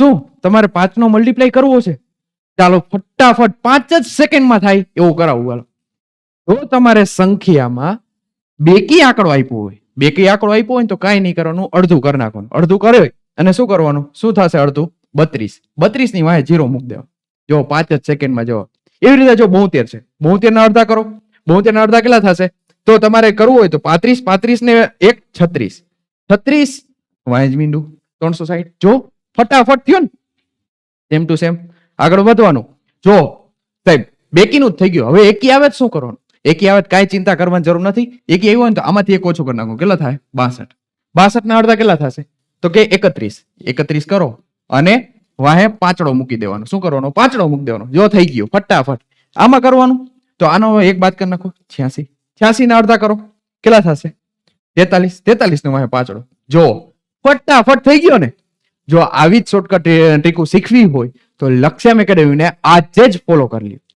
શું? તમારે પાંચનો મલ્ટીપ્લાય કરવો છે? ચાલો ફટાફટ પાંચ જ સેકન્ડમાં થાય, એવું કરાવું, હાલો. જો તમારે સંખ્યામાં બેકી આંકડો આપ્યો હોય, બેકી આંકડો આપ્યો હોય તો કાંઈ નહીં કરવાનું, અડધું કરી નાખવાનું. અડધું કરે અને શું કરવાનું? શું થશે અડધું? બત્રીસ. બત્રીસની વાંહે જીરો મૂકી દેવા જો પાંચ જ સેકન્ડમાં જો એવી રીતે જો બોતેર છે બોતેર ના અડધા કરો. બોતેર ના અડધા કેટલા થશે? તો તમારે કરવું હોય તો પાંત્રીસ પાંત્રીસ ને એક છત્રીસ. છત્રીસ વાંચ મીંડું, ત્રણસો સાહીઠ જો ફટાફટ થયો ને. સેમ ટુ સેમ આગળ વધવાનું. જો, સાહેબ, બેકીનું જ થઈ ગયું. હવે એકી આવે શું કરવાનું? એકી આવે કાંઈ ચિંતા કરવાની જરૂર નથી. એકી આવ્યો ને તો આમાંથી એક ઓછું કરી નાખો. કેટલા થાય? બાસઠ. બાસઠ ના અડધા કેટલા થશે? તો કે એકત્રીસ. એકત્રીસ કરો અને વાહે પાંચડો મૂકી દેવાનો. શું કરવાનો? પાંચડો મૂકી દેવાનો. જો થઈ ગયું. ફટાફટ. આમાં કરવાનું? તો આનો એક બાદ કરી નાખો. છ્યાસી. છ્યાસી ના અડધા કરો. કેટલા થશે? તેતાલીસ. તેતાલીસ નો વાહે પાંચડો. જો, ફટાફટ થઈ ગયો ને. જો આવી જ શોર્ટકટ ટ્રીકો શીખવી હોય, તો લક્ષ્યમ એકેડમીને આજે જ ફોલો કરી લ્યો.